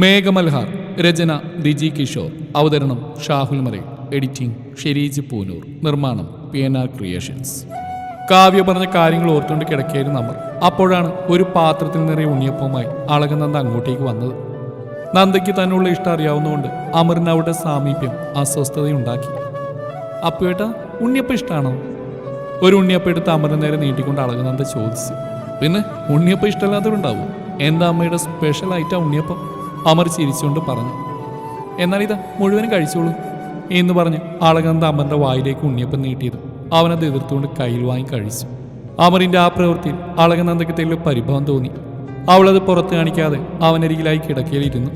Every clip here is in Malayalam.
മേഘമൽഹാർ രചന ദിജി കിഷോർ അവതരണം ഷാഹുൽ മറി എഡിറ്റിംഗ് ഷെരീജ് പൂനൂർ നിർമ്മാണം P N R creations. Kavya പറഞ്ഞ കാര്യങ്ങൾ ഓർത്തുകൊണ്ട് കിടക്കുകയായിരുന്നു നമ്മൾ അപ്പോഴാണ് ഒരു പാത്രത്തിൽ നിറയെ ഉണ്ണിയപ്പവുമായി അളകനന്ദ അങ്ങോട്ടേക്ക് വന്നത്. നന്ദയ്ക്ക് തന്നുള്ള ഇഷ്ടം അറിയാവുന്നതുകൊണ്ട് അമറിന് അവരുടെ സാമീപ്യം അസ്വസ്ഥതയുണ്ടാക്കി. അപ്പുവേട്ട ഉണ്ണിയപ്പം ഇഷ്ടമാണോ ഒരു ഉണ്ണിയപ്പം എടുത്ത് അമറിന് നേരെ നീട്ടിക്കൊണ്ട് അളകനന്ദ ചോദിച്ചു. പിന്നെ ഉണ്ണിയപ്പം ഇഷ്ടമല്ലാത്തവരുണ്ടാവും. എന്റെ അമ്മയുടെ സ്പെഷ്യൽ ഐറ്റം ഉണ്ണിയപ്പം? അമർ ചിരിച്ചുകൊണ്ട് പറഞ്ഞു എന്നാൽ ഇതാ മുഴുവനും കഴിച്ചോളൂ എന്ന് പറഞ്ഞ് അളകന്ത അമറിന്റെ വായിലേക്ക് ഉണ്ണിയപ്പം നീട്ടിയത്. അവനത് എതിർത്തുകൊണ്ട് കയ്യിൽ വാങ്ങി കഴിച്ചു. അമറിന്റെ ആ പ്രവൃത്തിയിൽ അളകനന്ദയ്ക്ക് തെല്ലു പരിഭവം തോന്നി. അവളത് പുറത്ത് കാണിക്കാതെ അവനരികിലായി കിടക്കയിലിരുന്നു.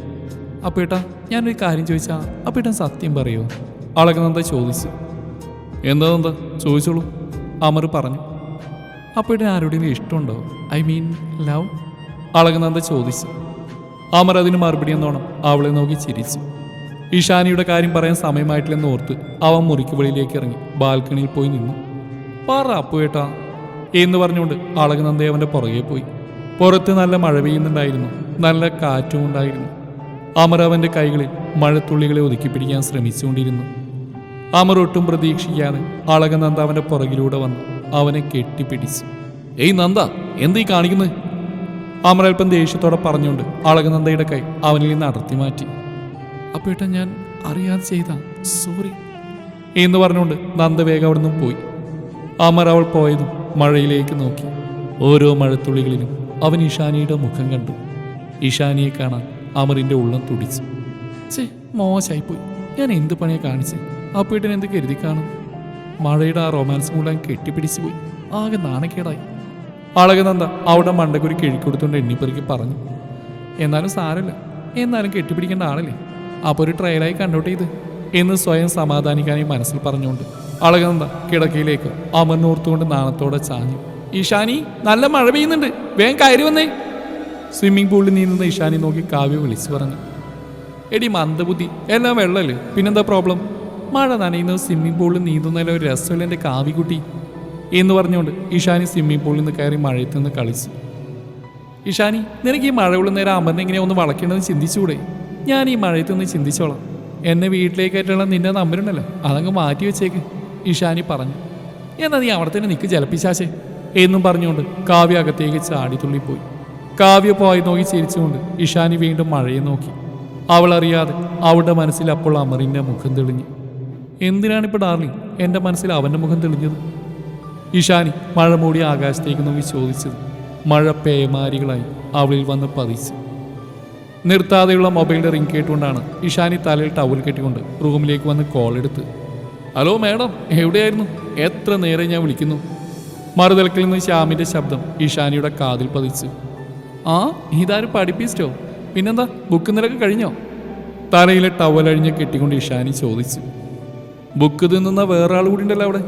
അപ്പേട്ടാ ഞാനൊരു കാര്യം ചോദിച്ചാ അപ്പേട്ടൻ സത്യം പറയുമോ അളകനന്ദ ചോദിച്ചു. എന്താ എന്താ ചോദിച്ചോളൂ അമർ പറഞ്ഞു. അപ്പേട്ടൻ ആരോടെങ്കിലും ഇഷ്ടമുണ്ടോ? I mean love? അളകനന്ദ ചോദിച്ചു. അമർ അതിന് മറുപടി എന്നോണം അവളെ നോക്കി ചിരിച്ചു. ഇഷാനിയുടെ കാര്യം പറയാൻ സമയമായിട്ടില്ലെന്ന് ഓർത്ത് അവൻ മുറിക്ക് വെളിയിലേക്ക് ഇറങ്ങി. ബാൽക്കണിയിൽ പോയി നിന്നു. പറ അപ്പുവേട്ടാ എന്ന് പറഞ്ഞുകൊണ്ട് അളകനന്ദ അവന്റെ പുറകെ പോയി. പുറത്ത് നല്ല മഴ പെയ്യുന്നുണ്ടായിരുന്നു. നല്ല കാറ്റും ഉണ്ടായിരുന്നു. അമർ അവന്റെ കൈകളിൽ മഴത്തുള്ളികളെ ഒതുക്കി പിടിക്കാൻ ശ്രമിച്ചുകൊണ്ടിരുന്നു. അമർ ഒട്ടും പ്രതീക്ഷിക്കാതെ അളകനന്ദ അവന്റെ പുറകിലൂടെ വന്ന്. അവനെ കെട്ടിപ്പിടിച്ചു. ഏയ് നന്ദ എന്തീ കാണിക്കുന്നത് അമർ അല്പം ദേഷ്യത്തോടെ പറഞ്ഞുകൊണ്ട് അളകനന്ദയുടെ കൈ അവനിൽ നിന്ന് അടർത്തി മാറ്റി. അപ്പേട്ട ഞാൻ അറിയാതെ ചെയ്ത സോറി എന്ന് പറഞ്ഞുകൊണ്ട് നന്ദ വേഗം അവിടെ നിന്നും പോയി. അമർ അവൾ പോയതും മഴയിലേക്ക് നോക്കി. ഓരോ മഴത്തുള്ളികളിലും അവൻ ഇഷാനിയുടെ മുഖം കണ്ടു. ഇഷാനിയെ കാണാൻ അമറിന്റെ ഉള്ളം തുടിച്ചു. ചേ മോശമായിപ്പോയി ഞാൻ എന്ത് പണിയെ കാണിച്ച്? അപ്പേട്ടൻ എന്ത് കരുതി കാണും? മഴയുടെ ആ റൊമാൻസ് മുഴുവൻ കെട്ടിപ്പിടിച്ചു പോയി ആകെ നാണക്കേടായി. അളകനന്ദ അവിടെ മണ്ടക്കുരി കിഴിക്കൊടുത്തുകൊണ്ട് എണ്ണിപ്പെറുക്കി പറഞ്ഞു. എന്നാലും സാരമില്ല. എന്നാലും കെട്ടിപ്പിടിക്കേണ്ട ആളല്ലേ? അപ്പോൾ ഒരു ട്രയലായി കണ്ടോട്ടെ ഇത് എന്ന് സ്വയം സമാധാനിക്കാനായി മനസ്സിൽ പറഞ്ഞുകൊണ്ട് അളകനന്ദ കിടക്കയിലേക്ക് അമർന്നോർത്തുകൊണ്ട് നാണത്തോടെ ചാഞ്ഞു. ഇഷാനി നല്ല മഴ പെയ്യുന്നുണ്ട്. വേഗം കയറി വന്നേ. സ്വിമ്മിംഗ് പൂളിൽ നീന്തുന്ന ഇഷാനി നോക്കി കാവ്യ വിളിച്ചു പറഞ്ഞു. എടി മന്ദബുദ്ധി. എല്ലാം വെള്ളമല്ലേ? പിന്നെന്താ പ്രോബ്ലം മഴ നനയുന്നത് സ്വിമ്മിംഗ് പൂളിൽ നീന്തുന്നതിലെ ഒരു രസമില്ല എന്റെ കാവിക്കുട്ടി എന്ന് പറഞ്ഞുകൊണ്ട് ഇഷാനി സ്വിമ്മിംഗ് പൂളിൽ നിന്ന് കയറി മഴയത്ത് നിന്ന് കളിച്ചു. ഇഷാനി നിനക്ക് ഈ മഴ നേരം അമറിനെ എങ്ങനെയാ ഒന്ന് വളയ്ക്കേണ്ടതെന്ന് ചിന്തിച്ചുകൂടെ? ഞാൻ ഈ മഴയത്ത് നിന്ന് ചിന്തിച്ചോളാം. എന്നെ വീട്ടിലേക്കായിട്ടുള്ള നിന്റെ നമ്പരുണ്ടല്ലോ അതങ്ങ് മാറ്റി വെച്ചേക്ക് ഇഷാനി പറഞ്ഞു. എന്നാ നീ അവിടെ തന്നെ നിൽക്ക് ജലപ്പിശാശേ എന്നും പറഞ്ഞുകൊണ്ട് കാവ്യ അകത്തേക്ക് ചാടി തുള്ളിപ്പോയി. കാവ്യ പോയി നോക്കി ചിരിച്ചുകൊണ്ട് ഇഷാനി വീണ്ടും മഴയെ നോക്കി. അവൾ അറിയാതെ അവളുടെ മനസ്സിൽ അപ്പോൾ അമറിന്റെ മുഖം തെളിഞ്ഞു. എന്തിനാണിപ്പോൾ ഡാർലി എന്റെ മനസ്സിൽ അവന്റെ മുഖം തെളിഞ്ഞത്? ഇഷാനി മഴ മൂടി ആകാശത്തേക്ക് നോക്കി ചോദിച്ചത്. മഴ പേമാരികളായി അവളിൽ വന്ന് പതിച്ചു. നിർത്താതെയുള്ള മൊബൈലിന്റെ റിംഗ് കേട്ടുകൊണ്ടാണ് ഇഷാനി തലയിൽ ടവൽ കെട്ടിക്കൊണ്ട് റൂമിലേക്ക് വന്ന് കോൾ എടുത്ത് ഹലോ മാഡം എവിടെയായിരുന്നു? എത്ര നേരം ഞാൻ വിളിക്കുന്നു? മറുതലക്കിൽ നിന്ന് ശ്യാമിന്റെ ശബ്ദം ഇഷാനിയുടെ കാതിൽ പതിച്ചു. ആ ഇതാരും പഠിപ്പിച്ചോ? പിന്നെന്താ ബുക്ക് നിരക്ക് കഴിഞ്ഞോ? തലയിലെ ടവൽ അഴിഞ്ഞ് കെട്ടിക്കൊണ്ട് ഇഷാനി ചോദിച്ചു. ബുക്ക് തിന്നുന്ന വേറെ ആൾ കൂടി ഉണ്ടല്ലോ അവിടെ.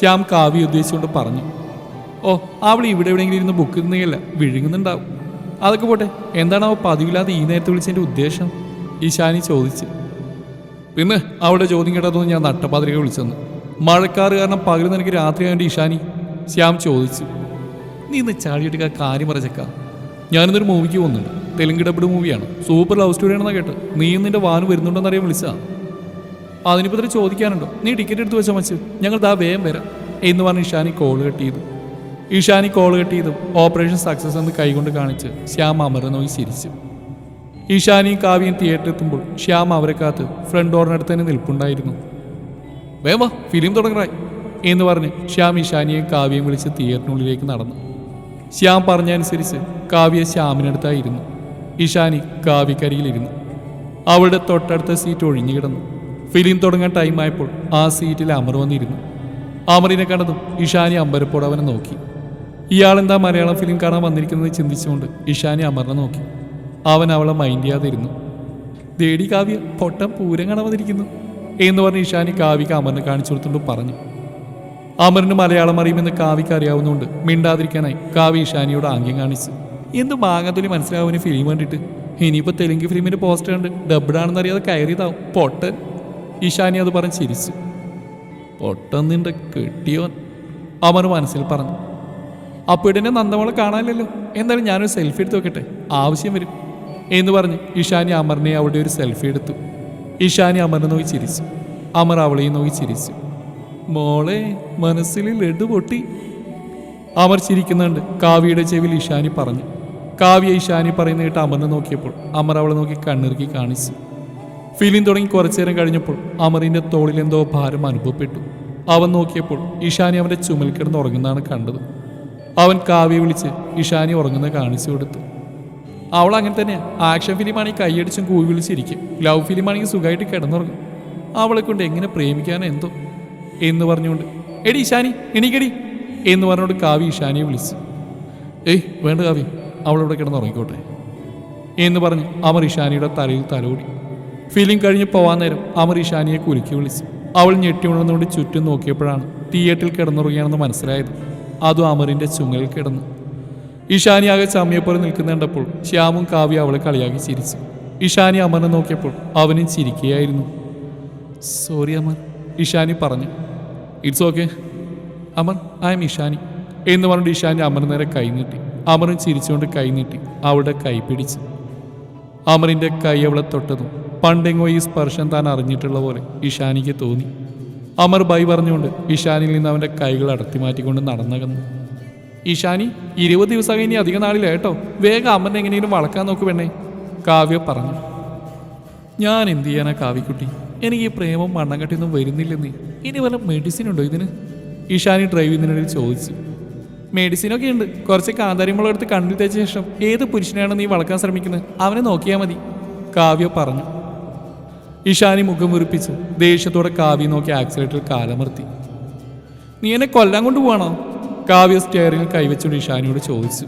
ശ്യാം കാവ്യ ഉദ്ദേശിച്ചുകൊണ്ട് പറഞ്ഞു. ഓ അവൾ ഇവിടെ എവിടെയെങ്കിലും ഇരുന്ന് ബുക്ക് ഇരുന്നില്ല വിഴുങ്ങുന്നുണ്ടാവും. അതൊക്കെ പോട്ടെ എന്താണ് അവ പതിവില്ലാതെ ഈ നേരത്തെ വിളിച്ചതിന്റെ ഉദ്ദേശം? ഈശാനി ചോദിച്ച്. പിന്നെ അവളുടെ ചോദ്യം കേട്ടതൊന്നും ഞാൻ നട്ടപ്പാതിരിക വിളിച്ചെന്ന്. മഴക്കാറ് കാരണം പകൽ നിനക്ക് രാത്രി ആയതുകൊണ്ട് ഈശാനി? ശ്യാം ചോദിച്ചു. നീ ഇന്ന് ചാടിയിട്ട് കാര്യം പറച്ചക്ക ഞാനിന്നൊരു മൂവിക്ക് പോകുന്നുണ്ട്. തെലുങ്ക് ഡബ്ഡ് മൂവിയാണ് സൂപ്പർ ലവ് സ്റ്റോറിയാണെന്നാണ് കേട്ട് നീ നിന്റെ വാന് വരുന്നുണ്ടെന്നറിയാൻ വിളിച്ചാ അതിനിപ്പോൾ ഇത്ര ചോദിക്കാനുണ്ടോ നീ ടിക്കറ്റ് എടുത്ത് വെച്ചാൽ മച്ചു. ഞങ്ങൾ ദാ വേഗം വരാം. എന്ന് പറഞ്ഞ് ഇഷാനി കോൾ കട്ട് ചെയ്തു. ഇഷാനി കോൾ കട്ട് ചെയ്തു. ഓപ്പറേഷൻ സക്സസ് എന്ന് കൈകൊണ്ട് കാണിച്ച് ശ്യാം അമര നോക്കി ചിരിച്ചു. ഇഷാനിയും കാവ്യം തിയേറ്ററിൽ എത്തുമ്പോൾ ശ്യാം അവരെ കാത്ത് ഫ്രണ്ട് ഡോറിനടുത്ത് തന്നെ നിൽപ്പുണ്ടായിരുന്നു. വേമ ഫിലിം തുടങ്ങറായി. എന്ന് പറഞ്ഞ് ശ്യാം ഇഷാനിയെയും കാവ്യം വിളിച്ച് തിയേറ്ററിനുള്ളിലേക്ക് നടന്നു. ശ്യാം പറഞ്ഞനുസരിച്ച് കാവ്യ ശ്യാമിനടുത്തായിരുന്നു. ഇഷാനി കാവ്യക്കരിയിലിരുന്നു അവളുടെ തൊട്ടടുത്ത സീറ്റ് ഒഴിഞ്ഞു കിടന്നു ഫിലിം തുടങ്ങാൻ ടൈമായപ്പോൾ ആ സീറ്റിൽ അമർ വന്നിരുന്നു. അമറിനെ കണ്ടതും ഇഷാനി അമ്പരപ്പോടെ അവനെ നോക്കി. ഇയാളെന്താ മലയാളം ഫിലിം കാണാൻ വന്നിരിക്കുന്നത് ചിന്തിച്ചുകൊണ്ട് ഇഷാനി അമറിനെ നോക്കി. അവൻ അവളെ മൈൻഡ് ചെയ്യാതിരുന്നു. ദേടി കാവ്യ പൊട്ടം പൂരം കാണാൻ വന്നിരിക്കുന്നു എന്ന് പറഞ്ഞ് ഇഷാനി കാവ്യക്ക് അമറിനെ കാണിച്ചു കൊടുത്തുകൊണ്ട് പറഞ്ഞു. അമറിന് മലയാളം അറിയുമെന്ന് കാവ്യക്ക് അറിയാവുന്നതുകൊണ്ട് മിണ്ടാതിരിക്കാനായി കാവ്യ ഇഷാനിയോട് ആംഗ്യം കാണിച്ചു. എന്ത് മാങ്ങാത്തൊലി മനസ്സിലാവുന്ന ഫിലിം കണ്ടിട്ട്? ഇനിയിപ്പോൾ തെലുങ്ക് ഫിലിമിന്റെ പോസ്റ്റർ കണ്ട് ഡബ്ഡാണെന്ന് അറിയാതെ കയറിയതാവും. പൊട്ടൻ. ഇഷാനി അത് പറഞ്ഞ് ചിരിച്ചു. പൊട്ടൻ നിന്റെ കെട്ടിയോൻ അമർ മനസ്സിൽ പറഞ്ഞു. അപ്പോൾ ഇടനെ നന്ദമോളെ കാണാനില്ലല്ലോ. എന്തായാലും ഞാനൊരു സെൽഫി എടുത്ത് വെക്കട്ടെ ആവശ്യം വരും. എന്ന് പറഞ്ഞ് ഇഷാനി അമറിനെ അവിടെ ഒരു സെൽഫി എടുത്തു. ഇഷാനി അമറിനെ നോക്കി ചിരിച്ചു. അമർ അവളെയും നോക്കി ചിരിച്ചു. മോളെ മനസ്സിൽ ലഡു പൊട്ടി. അമർ ചിരിക്കുന്നുണ്ട്. കാവ്യയുടെ ചെവിൽ ഇഷാനി പറഞ്ഞു. കാവ്യ ഇഷാനി പറയുന്ന കേട്ട് അമറിനെ നോക്കിയപ്പോൾ അമർ അവളെ നോക്കി കണ്ണിറുക്കി കാണിച്ചു. ഫിലിം തുടങ്ങി കുറച്ചു നേരം കഴിഞ്ഞപ്പോൾ തോളിൽ എന്തോ ഭാരം അനുഭവപ്പെട്ടു. അവൻ നോക്കിയപ്പോൾ ഇഷാനി അവന്റെ ചുമൽ കിടന്ന് ഉറങ്ങുന്നതാണ് കണ്ടത്. അവൻ കാവ്യ വിളിച്ച് ഇഷാനി ഉറങ്ങുന്നത് കാണിച്ചു കൊടുത്തു. അവൾ അങ്ങനെ തന്നെ ആക്ഷൻ ഫിലിമാണെങ്കിൽ കൈയടിച്ചും കൂവി വിളിച്ചിരിക്കും. ലവ് ഫിലിമാണെങ്കിൽ സുഖമായിട്ട് കിടന്നുറങ്ങും. അവളെ കൊണ്ട് എങ്ങനെ പ്രേമിക്കാനോ എന്തോ. എന്ന് പറഞ്ഞുകൊണ്ട് എടി ഇഷാനി എണീക്കടി. എന്ന് പറഞ്ഞുകൊണ്ട് കാവ്യ ഇഷാനിയെ വിളിച്ചു. ഏയ് വേണ്ട കാവ്യ അവളിവിടെ കിടന്നുറങ്ങിക്കോട്ടെ എന്ന് പറഞ്ഞ് അമർ ഇഷാനിയുടെ തലയിൽ തലോടി. ഫിലിം കഴിഞ്ഞ് പോവാൻ നേരം അമർ ഇഷാനിയെ കുലുക്കി വിളിച്ചു. അവൾ ഞെട്ടി ഉണർന്നുകൊണ്ട് ചുറ്റും നോക്കിയപ്പോഴാണ് തിയേറ്ററിൽ കിടന്നുറങ്ങിയാണെന്ന് മനസ്സിലായത്. അതും അമറിന്റെ ചുങ്ങലിൽ കിടന്നു. ഇഷാനി ആകെ ചമ്മിയപ്പോലെ നിൽക്കുന്ന കണ്ടപ്പോൾ ശ്യാമും കാവ്യ അവളെ കളിയാക്കി ചിരിച്ചു. ഇഷാനി അമറിനെ നോക്കിയപ്പോൾ അവനും ചിരിക്കുകയായിരുന്നു. സോറി അമർ ഇഷാനി പറഞ്ഞു. It's okay Amar I am Ishani എന്ന് പറഞ്ഞിട്ട് ഇഷാനി അമർ നേരെ കൈ നീട്ടി. അമറും ചിരിച്ചുകൊണ്ട് കൈ നീട്ടി അവളുടെ കൈ പിടിച്ചു. അമറിന്റെ കൈ അവളെ തൊട്ടതും പണ്ടെങ്ങോ ഈ സ്പർശം താൻ അറിഞ്ഞിട്ടുള്ള പോലെ ഇഷാനിക്ക് തോന്നി. അമർ ബൈ പറഞ്ഞുകൊണ്ട് ഇഷാനിൽ നിന്ന് അവന്റെ കൈകൾ അടർത്തി മാറ്റിക്കൊണ്ട് നടന്നകന്നു. ഇഷാനി ഇരുപത് ദിവസം കഴിഞ്ഞ് അധിക നാളില്ല കേട്ടോ. വേഗം അമ്മനെ എങ്ങനെയും വളക്കാൻ നോക്കു പെണ്ണേ. കാവ്യ പറഞ്ഞു. ഞാൻ എന്ത് ചെയ്യാനാ കാവിക്കുട്ടി എനിക്ക് ഈ പ്രേമം മണ്ണം കെട്ടിയൊന്നും വരുന്നില്ലെന്നേ. ഇനി വല്ല മെഡിസിൻ ഉണ്ടോ ഇതിന്? ഇഷാനി ഡ്രൈവ് ചെയ്യുന്നതിനിടയിൽ ചോദിച്ചു. മെഡിസിനൊക്കെ ഉണ്ട്. കുറച്ച് കാന്താരിമുളം എടുത്ത് കണ്ണിൽ തേച്ച ശേഷം ഏത് പുരുഷനെയാണ് നീ വളക്കാൻ ശ്രമിക്കുന്നത്? അവനെ നോക്കിയാൽ മതി. കാവ്യ പറഞ്ഞു. ഇഷാനി മുഖം മുറിപ്പിച്ചു ദേഷ്യത്തോടെ കാവ്യ നോക്കി ആക്സിലേറ്ററിൽ കാലമർത്തി. നീ എന്നെ കൊല്ലാൻ കൊണ്ടുപോവാണോ? കാവ്യ സ്റ്റെയറിൽ കൈവച്ചുകൊണ്ട് ഇഷാനിയോട് ചോദിച്ചു.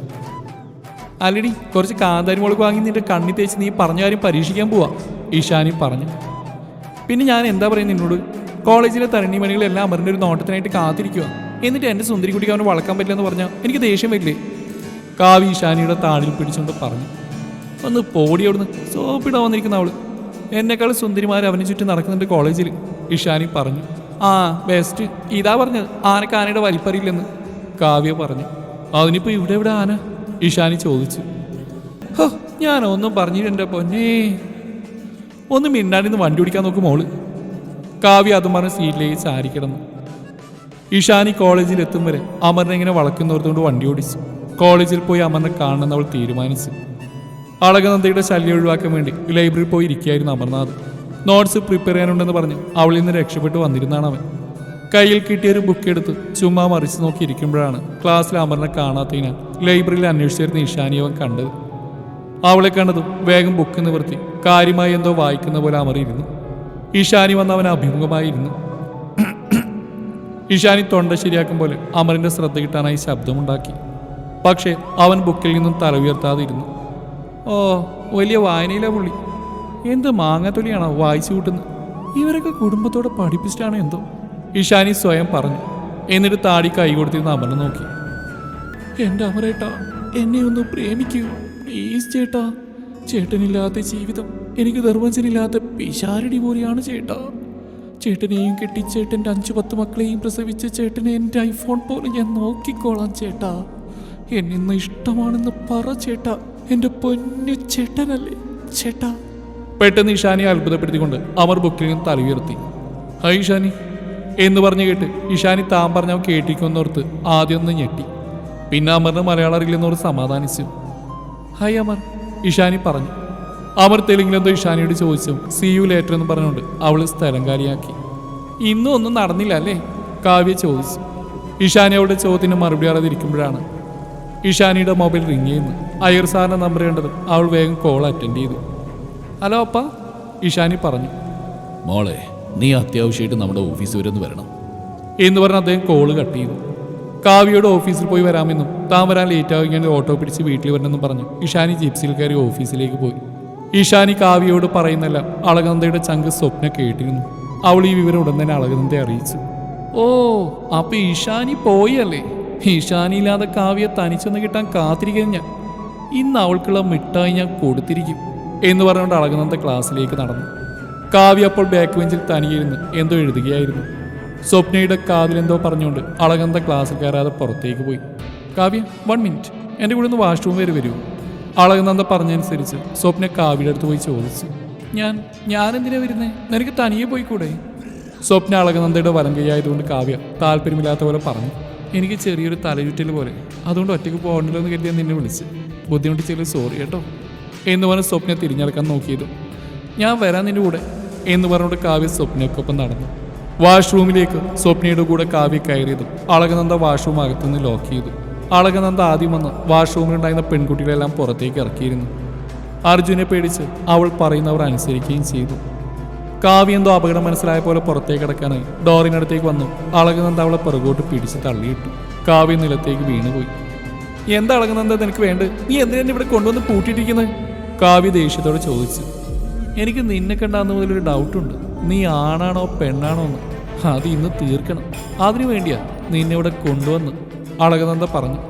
അല്ലടി കുറച്ച് കാന്താരി മുളക് വാങ്ങി നിന്റെ കണ്ണി തേച്ച് നീ പറഞ്ഞ കാര്യം പരീക്ഷിക്കാൻ പോവാ ഇഷാനി പറഞ്ഞു. പിന്നെ ഞാൻ എന്താ പറയുന്നത് നിന്നോട്? കോളേജിലെ തരണിമണികളെല്ലാം അമറിന്റെ ഒരു നോട്ടത്തിനായിട്ട് കാത്തിരിക്കുക എന്നിട്ട് എന്റെ സുന്ദരിക്കുട്ടിക്ക് അവനെ വളക്കാൻ പറ്റില്ലെന്ന് പറഞ്ഞാൽ എനിക്ക് ദേഷ്യം വരില്ലേ? കാവ്യ ഇഷാനിയുടെ താടിൽ പിടിച്ചുകൊണ്ട് പറഞ്ഞു. ഒന്ന് പോടി അവിടുന്ന്. സോപ്പിടാൻ വന്നിരിക്കുന്ന അവൾ. എന്നെക്കാൾ സുന്ദരിമാർ അവന് ചുറ്റും നടക്കുന്നുണ്ട് കോളേജിൽ ഇഷാനി പറഞ്ഞു. ആ ബെസ്റ്റ് ഇതാ പറഞ്ഞത് ആനക്ക് ആനയുടെ വലിപ്പറിയില്ലെന്ന്. കാവ്യ പറഞ്ഞു. അതിനിപ്പോൾ ഇവിടെ എവിടെ ആന? ഇഷാനി ചോദിച്ചു. ഹോ ഞാൻ ഒന്നും പറഞ്ഞിട്ടുണ്ട് പൊന്നേ. ഒന്ന് മിണ്ടാണ്ടിന്ന് വണ്ടി ഓടിക്കാൻ നോക്കും മോൾ. കാവ്യ അതും പറഞ്ഞ് സീറ്റിലേക്ക് ചാരി കിടന്നു. ഇഷാനി കോളേജിൽ എത്തും വരെ അമറിനെ ഇങ്ങനെ വളക്കുന്നോർത്തുകൊണ്ട് വണ്ടി ഓടിച്ചു. കോളേജിൽ പോയി അമറിനെ കാണണമെന്ന് അവൾ തീരുമാനിച്ചു. അളകനന്ദയുടെ ശല്യം ഒഴിവാക്കാൻ വേണ്ടി ലൈബ്രറിയിൽ പോയി ഇരിക്കുകയായിരുന്നു അമർനാഥ്. നോട്ട്സ് പ്രിപ്പയർ ചെയ്യാനുണ്ടെന്ന് പറഞ്ഞ് അവളിൽ നിന്ന് രക്ഷപ്പെട്ടു വന്നിരുന്നാണ് അവൻ. കയ്യിൽ കിട്ടിയൊരു ബുക്ക് എടുത്ത് ചുമ്മാ മറിച്ച് നോക്കി ഇരിക്കുമ്പോഴാണ് ക്ലാസ്സിൽ അമറിനെ കാണാത്തതിനാൽ ലൈബ്രറിയിൽ അന്വേഷിച്ചിരുന്ന ഇഷാനി അവൻ കണ്ടത്. അവളെ കണ്ടതും വേഗം ബുക്ക് നിവർത്തി കാര്യമായി എന്തോ വായിക്കുന്ന പോലെ അമറിയിരുന്നു. ഇഷാനി വന്ന് അവൻ അഭിമുഖമായിരുന്നു. ഇഷാനി തൊണ്ട ശരിയാക്കും പോലെ അമറിന്റെ ശ്രദ്ധ കിട്ടാനായി ശബ്ദമുണ്ടാക്കി. പക്ഷേ അവൻ ബുക്കിൽ നിന്നും തല ഉയർത്താതെ ഇരുന്നു. ഓ വലിയ വായനയിലെ പുള്ളി. എന്ത് മാങ്ങാത്തൊലിയാണോ വായിച്ചു കൂട്ടുന്നത്? ഇവരൊക്കെ കുടുംബത്തോടെ പഠിപ്പിച്ചിട്ടാണോ എന്തോ? ഇഷാനി സ്വയം പറഞ്ഞു. എന്നിട്ട് താടി കൈ കൊടുത്തിരുന്ന അമരനെ നോക്കി. എന്റെ അമരേട്ടാ എന്നെ ഒന്ന് പ്രേമിക്കൂ. പ്ലീസ് ചേട്ടാ. ചേട്ടനില്ലാത്ത ജീവിതം എനിക്ക് നിർവചനില്ലാത്ത പിശാരടി പോലെയാണ് ചേട്ടാ. ചേട്ടനെയും കെട്ടി ചേട്ടന്റെ അഞ്ചു പത്ത് മക്കളെയും പ്രസവിച്ച ചേട്ടനെ എന്റെ ഐഫോൺ പോലെ ഞാൻ നോക്കിക്കോളാം ചേട്ടാ. എന്നെ ഇഷ്ടമാണെന്ന് പറ ചേട്ടാ. എന്റെ പൊന്നു ചേട്ടനല്ലേ? ചേട്ടാ. പെട്ടെന്ന് ഈശാനിയെ അത്ഭുതപ്പെടുത്തിക്കൊണ്ട് അമർ ബുക്കിൽ നിന്ന് തല ഉയർത്തി. ഹൈ എന്ന് പറഞ്ഞു കേട്ട് ഇഷാനി താൻ പറഞ്ഞ കേട്ടിക്കുന്നോർത്ത് ആദ്യം ഒന്ന് ഞെട്ടി. പിന്നെ അമറിന് മലയാളം അറിയില്ലെന്നോട് സമാധാനിച്ചു. ഹൈ അമർ ഇഷാനി പറഞ്ഞു. അമർ തെലുങ്കിലെന്തോ ഇഷാനിയോട് ചോദിച്ചു. സി യു ലേറ്റർ എന്ന് പറഞ്ഞുകൊണ്ട് അവൾ സ്ഥലം കാലിയാക്കി. ഇന്നും ഒന്നും നടന്നില്ല അല്ലേ? കാവ്യ ചോദിച്ചു. ഇഷാനി അവളുടെ ചോദ്യത്തിന് മറുപടി അറിയാതിരിക്കുമ്പോഴാണ് ഇഷാനിയുടെ മൊബൈൽ റിങ് ചെയ്യുന്നു. അയ്യർ സാറിന്റെ നമ്പർ കണ്ടതും അവൾ വേഗം കോൾ അറ്റൻഡ് ചെയ്തു. ഹലോ അപ്പ ഇഷാനി പറഞ്ഞു. മോളെ നീ അത്യാവശ്യമായിട്ട് നമ്മുടെ ഓഫീസ് വരെ ഒന്ന് വരണം. എന്ന് പറഞ്ഞ് അദ്ദേഹം കോൾ കട്ട് ചെയ്തു. കാവ്യയുടെ ഓഫീസിൽ പോയി വരാമെന്നും താൻ വരാൻ ലേറ്റ് ആവുകയാണെങ്കിൽ ഓട്ടോ പിടിച്ച് വീട്ടിൽ വരണമെന്നും പറഞ്ഞു ഇഷാനി ജിപ്സിയിൽ കയറി ഓഫീസിലേക്ക് പോയി. ഇഷാനി കാവ്യയോട് പറയുന്നില്ല അളകനന്ദയുടെ ചങ്ക് സ്വപ്ന കേട്ടിരുന്നു. അവൾ ഈ വിവരം ഉടൻ തന്നെ അളകനന്ദയെ അറിയിച്ചു. ഓ അപ്പൊ ഇഷാനി പോയി ഇഷാനി കാവ്യ തനിച്ചെന്ന് കിട്ടാൻ കാത്തിരിക്കുന്ന ഞാൻ. ഇന്ന് അവൾക്കുള്ള മിഠായി ഞാൻ കൊടുത്തിരിക്കും എന്ന് പറഞ്ഞുകൊണ്ട് അളകുന്നത് ക്ലാസ്സിലേക്ക് നടന്നു. കാവ്യ അപ്പോൾ ബാക്ക് ബെഞ്ചിൽ തനിയിരുന്ന് എന്തോ എഴുതുകയായിരുന്നു. സ്വപ്നയുടെ കാതിലെന്തോ പറഞ്ഞുകൊണ്ട് അളകന്ത ക്ലാസ്സിൽ കയറാതെ പുറത്തേക്ക് പോയി. കാവ്യ വൺ മിനിറ്റ് എന്റെ കൂടെ ഒന്ന് വാഷ്റൂം വരെ വരൂ. അളകനന്ദ പറഞ്ഞനുസരിച്ച് സ്വപ്ന കാവ്യയുടെ അടുത്ത് പോയി ചോദിച്ചു. ഞാൻ ഞാൻ എന്തിനാ വരുന്നേ? നിനക്ക് തനിയെ പോയിക്കൂടെ? സ്വപ്ന അളകനന്ദയുടെ വലം കൈയായതുകൊണ്ട് കാവ്യ താല്പര്യമില്ലാത്ത പോലെ പറഞ്ഞു. എനിക്ക് ചെറിയൊരു തലചുറ്റൽ പോലെ. അതുകൊണ്ട് ഒറ്റയ്ക്ക് പോകണ്ടല്ലോ എന്ന് കരുതിയാൽ നിന്നെ വിളിച്ച്. ബുദ്ധിമുട്ടിച്ചതിൽ സോറി കേട്ടോ. എന്ന് പറഞ്ഞ് സ്വപ്ന തിരിഞ്ഞടക്കാൻ നോക്കിയത്. ഞാൻ വരാൻ നിന്റെ കൂടെ എന്ന് പറഞ്ഞുകൊണ്ട് കാവ്യ സ്വപ്നയ്ക്കൊപ്പം നടന്നു. വാഷ്റൂമിലേക്ക് സ്വപ്നയുടെ കൂടെ കാവ്യ കയറിയതും. അളകനന്ദ വാഷ്റൂം അകത്തുനിന്ന് ലോക്ക് ചെയ്തു. അളകനന്ദ ആദ്യം വന്ന് വാഷ്റൂമിലുണ്ടായിരുന്ന പെൺകുട്ടികളെല്ലാം പുറത്തേക്ക് ഇറക്കിയിരുന്നു. അർജുനെ പേടിച്ച് അവൾ പറയുന്നവർ അനുസരിക്കുകയും ചെയ്തു. കാവ്യ എന്തോ അപകടം മനസ്സിലായ പോലെ പുറത്തേക്ക് കിടക്കാനായി ഡോറിനടുത്തേക്ക് വന്നു. അളകുനന്ദ അവളെ പിറകോട്ട് പിടിച്ച് തള്ളിയിട്ടു. കാവ്യ നിലത്തേക്ക് വീണുപോയി. എന്താ അളകുനന്ദ നിനക്ക് വേണ്ട. നീ എന്തിനാ ഇവിടെ കൊണ്ടുവന്ന് പൂട്ടിയിട്ടിരിക്കുന്നത് കാവ്യ ദേഷ്യത്തോടെ ചോദിച്ചു. എനിക്ക് നിന്നെ കണ്ടാന്ന് മുതലൊരു ഡൗട്ടുണ്ട്. നീ ആണാണോ പെണ്ണാണോ എന്ന്. അത് ഇന്ന് തീർക്കണം. അതിനു വേണ്ടിയാ നിന്നെ ഇവിടെ കൊണ്ടുവന്ന് അളകനന്ദ പറഞ്ഞു.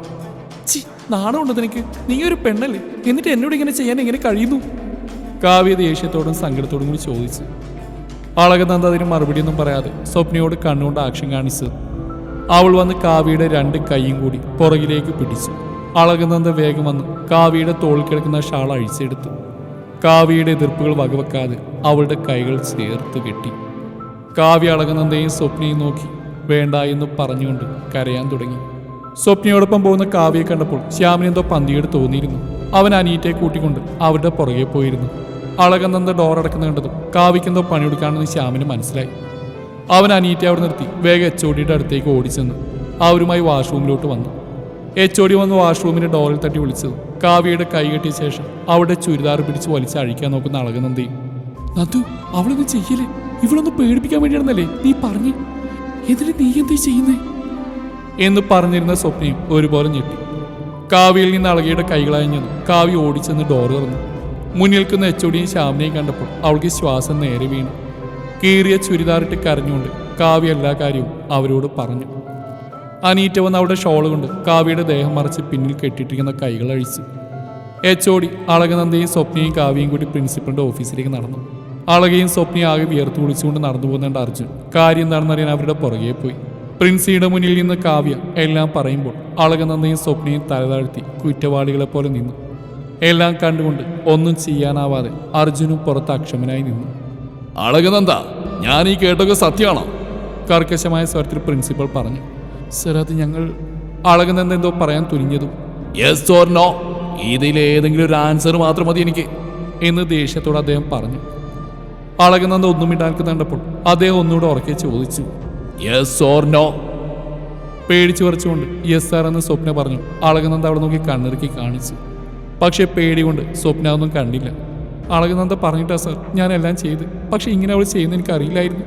ചി നാണമുണ്ട് നിനക്ക്? നീ ഒരു പെണ്ണല്ലേ. എന്നിട്ട് എന്നോട് ഇങ്ങനെ ചെയ്യാൻ എങ്ങനെ കഴിയുന്നു? കാവ്യ ദേഷ്യത്തോടും സങ്കടത്തോടും കൂടി ചോദിച്ചു. അളകനന്ദ അതിന് മറുപടിയൊന്നും പറയാതെ സ്വപ്നയോട് കണ്ണുകൊണ്ട് ആക്ഷൻ കാണിച്ചു അവൾ വന്ന് കാവിയുടെ രണ്ട് കൈയും കൂടി പുറകിലേക്ക് പിടിച്ചു. അളകനന്ദ വേഗം വന്ന് കാവിയുടെ തോളിൽ കിടക്കുന്ന ഷാൾ അഴിച്ചെടുത്തു. കാവിയുടെ എതിർപ്പുകൾ വകവെക്കാതെ അവളുടെ കൈകൾ ചേർത്ത് കെട്ടി. കാവ്യ അളകനന്ദയും സ്വപ്നയും നോക്കി വേണ്ട എന്ന് പറഞ്ഞുകൊണ്ട് കരയാൻ തുടങ്ങി. സ്വപ്നയോടൊപ്പം പോകുന്ന കാവ്യയെ കണ്ടപ്പോൾ ശ്യാമിനെന്തോ പന്തിയോട് തോന്നിയിരുന്നു. അവൻ അനീറ്റയെ കൂട്ടിക്കൊണ്ട് അവരുടെ പുറകെ പോയിരുന്നു. അളകനന്ദ ഡോർ അടക്കുന്ന കണ്ടതും കാവിക്കെന്തോ പണിയെടുക്കാണെന്ന് ശ്യാമിന് മനസ്സിലായി. അവൻ അനീറ്റ അവിടെ നിർത്തി. വേഗം എച്ച് ഒടിയുടെ അടുത്തേക്ക് ഓടിച്ചെന്ന്. അവരുമായി വാഷ്റൂമിലോട്ട് വന്നു. എച്ച് ഒടി വന്ന് വാഷ്റൂമിന്റെ ഡോറിൽ തട്ടി വിളിച്ചത് കാവ്യയുടെ കൈ കെട്ടിയ ശേഷം അവിടെ ചുരിദാർ പിടിച്ച് വലിച്ച് അഴിക്കാൻ നോക്കുന്ന അളകനന്ദി നന്ദു അവളൊന്നും ചെയ്യലേ ഇവളൊന്ന് പേടിപ്പിക്കാൻ വേണ്ടിയാണെന്നല്ലേ നീ പറഞ്ഞു. എന്നിട്ട് നീ എന്തേ ചെയ്യുന്നേ? എന്ന് പറഞ്ഞിരുന്ന സ്വപ്നയും ഒരുപോലെ ഞെട്ടി. കാവ്യയിൽ നിന്ന് അളകയുടെ കൈകളയഞ്ഞു കാവ്യ ഓടിച്ചെന്ന് ഡോർ തുറന്നു. മുന്നിൽ നിൽക്കുന്ന എച്ചൊടിയും ശ്യാമിനെയും കണ്ടപ്പോൾ അവൾക്ക് ശ്വാസം നേരെ വീണു. കീറിയ ചുരിദാറിട്ട് കരഞ്ഞുകൊണ്ട് കാവ്യ എല്ലാ കാര്യവും അവരോട് പറഞ്ഞു. അനീറ്റ വന്ന് അവളുടെ ഷോൾ കൊണ്ട് കാവ്യയുടെ ദേഹം മറച്ച് പിന്നിൽ കെട്ടിയിട്ടിരിക്കുന്ന കൈകൾ അഴിച്ചു. എച്ചോടി അളകനന്ദയും സ്വപ്നയും കാവ്യയും കൂടി പ്രിൻസിപ്പളിന്റെ ഓഫീസിലേക്ക് നടന്നു. അളകയും സ്വപ്നയും ആകെ വിയർത്ത് കുളിച്ചുകൊണ്ട് നടന്നു പോകുന്നുണ്ട് അർജുൻ. കാര്യം എന്താണെന്നറിയാൻ അവരുടെ പുറകെ പോയി. പ്രിൻസിയുടെ മുന്നിൽ നിന്ന് കാവ്യ എല്ലാം പറയുമ്പോൾ അളകനന്ദയും സ്വപ്നയും തലതാഴ്ത്തി കുറ്റവാളികളെ പോലെ നിന്നു. എല്ലാം കണ്ടുകൊണ്ട് ഒന്നും ചെയ്യാനാവാതെ അർജുനും പുറത്ത് അക്ഷമനായി നിന്നു. അളകനന്ദാ ഞാൻ ഈ കേട്ടൊക്കെ സത്യമാണോ? കർക്കശമായ സ്വരത്തിൽ പ്രിൻസിപ്പൽ പറഞ്ഞു സർ അത് ഞങ്ങൾ അളകനന്ദ എന്തോ പറയാൻ തുനിഞ്ഞതും. യെസ് ഓർ നോ ഇതിലേതെങ്കിലും ഒരു ആൻസർ മാത്രം മതി എനിക്ക്. എന്ന് ദേഷ്യത്തോട് അദ്ദേഹം പറഞ്ഞു. അളകനന്ദ ഒന്നും ഇടാൻ കണ്ടപ്പോൾ അദ്ദേഹം ഒന്നുകൂടെ ഉറക്കെ ചോദിച്ചു യെസ് ഓർ നോ പേടിച്ചു പറിച്ചുകൊണ്ട് യെസ് സാർ എന്ന് സ്വപ്ന പറഞ്ഞു. അളകനന്ദ അവിടെ നോക്കി കണ്ണിറുക്കി കാണിച്ചു. പക്ഷെ പേടി കൊണ്ട് സ്വപ്ന ഒന്നും കണ്ടില്ല. അളകനന്ദ പറഞ്ഞിട്ടാ സാർ ഞാൻ എല്ലാം ചെയ്ത്. പക്ഷെ ഇങ്ങനെ അവൾ ചെയ്യുന്ന എനിക്ക് അറിയില്ലായിരുന്നു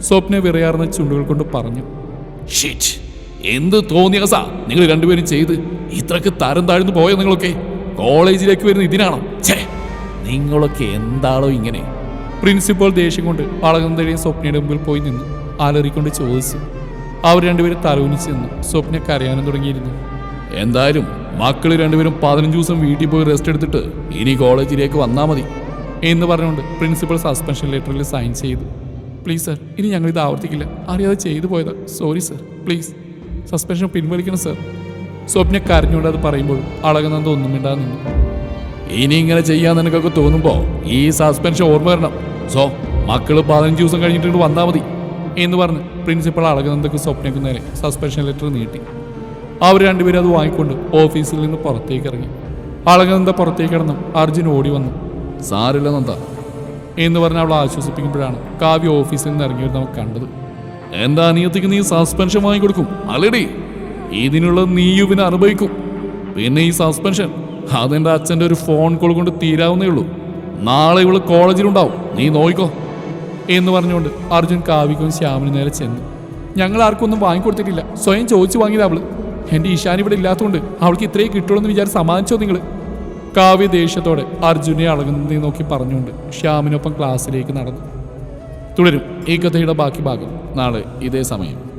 സ്വപ്ന വിറയാർന്ന ചുണ്ടുകൾ കൊണ്ട് പറഞ്ഞു. ഷിറ്റ് എന്ത് തോന്നിയാസാ നിങ്ങൾ രണ്ടുപേരും ചെയ്ത് ഇത്രക്ക് തരം താഴ്ന്നു പോയോ നിങ്ങളൊക്കെ? കോളേജിലേക്ക് വരുന്ന ഇതിനാണോ? ഛേ നിങ്ങളൊക്കെ എന്താണോ ഇങ്ങനെ? പ്രിൻസിപ്പൽ ദേഷ്യം കൊണ്ട് അളകനന്ദയുടെയും സ്വപ്നയുടെ മുമ്പിൽ പോയി നിന്നു. അലറിക്കൊണ്ട് ചോദിച്ചു. അവർ രണ്ടുപേരും തലവുനിച്ച് നിന്നു. സ്വപ്ന കരയാനും തുടങ്ങിയിരുന്നു. എന്തായാലും മക്കൾ രണ്ടുപേരും പതിനഞ്ച് ദിവസം വീട്ടിൽ പോയി റെസ്റ്റ് എടുത്തിട്ട് ഇനി കോളേജിലേക്ക് വന്നാൽ മതി എന്ന് പറഞ്ഞുകൊണ്ട് പ്രിൻസിപ്പൽ സസ്പെൻഷൻ ലെറ്ററിൽ സൈൻ ചെയ്തു. പ്ലീസ് സർ ഇനി ഞങ്ങൾ ഇത് ആവർത്തിക്കില്ല. അറിയാതെ ചെയ്തു പോയതാ. സോറി സർ പ്ലീസ് സസ്പെൻഷൻ പിൻവലിക്കണം സർ സ്വപ്ന കരഞ്ഞുകൊണ്ട് അത് പറയുമ്പോൾ അളകനന്ദ ഒന്നും മിണ്ടാതെ നിന്നു. ഇനി ഇങ്ങനെ ചെയ്യാൻ നിനക്കൊക്കെ തോന്നുമ്പോ ഈ സസ്പെൻഷൻ ഓർമ്മ വരണം. സോ മക്കൾ പതിനഞ്ച് ദിവസം കഴിഞ്ഞിട്ട് വന്നാ വന്നാൽ മതി എന്ന് പറഞ്ഞ് പ്രിൻസിപ്പൽ അളകനന്ദക്ക് സ്വപ്നയ്ക്ക് നേരെ സസ്പെൻഷൻ ലെറ്റർ നീട്ടി. അവർ രണ്ടുപേരും അത് വാങ്ങിക്കൊണ്ട് ഓഫീസിൽ നിന്ന് പുറത്തേക്ക് ഇറങ്ങി. അളകനന്ദ പുറത്തേക്ക് കിടന്നു? അർജുൻ ഓടി വന്നു. സാരില്ല നന്ദ. എന്ന് പറഞ്ഞ് അവളെ ആശ്വസിപ്പിക്കുമ്പോഴാണ് കാവ്യ ഓഫീസിൽ നിന്ന് ഇറങ്ങി വരുന്നത് കണ്ടത്. എന്താ അനിയത്തിക്ക് നീ സസ്പെൻഷൻ വാങ്ങിക്കൊടുക്കും? അല്ലടി ഇതിനുള്ള നീ ഇവന് അനുഭവിക്കും. പിന്നെ ഈ സസ്പെൻഷൻ അതെന്റെ അച്ഛന്റെ ഒരു ഫോൺ കോൾ കൊണ്ട് തീരാവുന്നേ ഉള്ളൂ. നാളെ ഇവൾ കോളേജിലുണ്ടാവും നീ നോയിക്കോ. എന്ന് പറഞ്ഞുകൊണ്ട് അർജുൻ കാവ്യക്കും ശ്യാമിന് നേരെ ചെന്നു. ഞങ്ങൾ ആർക്കൊന്നും ഒന്നും വാങ്ങിക്കൊടുത്തിട്ടില്ല. സ്വയം ചോദിച്ചു വാങ്ങിയത് അവൾ. എന്റെ ഈശാൻ ഇവിടെ ഇല്ലാത്തതുകൊണ്ട് അവൾക്ക് ഇത്രയും കിട്ടുള്ളൂ എന്ന് വിചാരിച്ച് സമാനിച്ചോ നിങ്ങൾ? കാവ്യ ദേഷ്യത്തോടെ അർജുനെ അളകുന്നതിനെ നോക്കി പറഞ്ഞുകൊണ്ട് ശ്യാമിനൊപ്പം ക്ലാസ്സിലേക്ക് നടന്നു. തുടരും ഈ കഥയുടെ ബാക്കി ഭാഗം. നാളെ ഇതേ സമയം.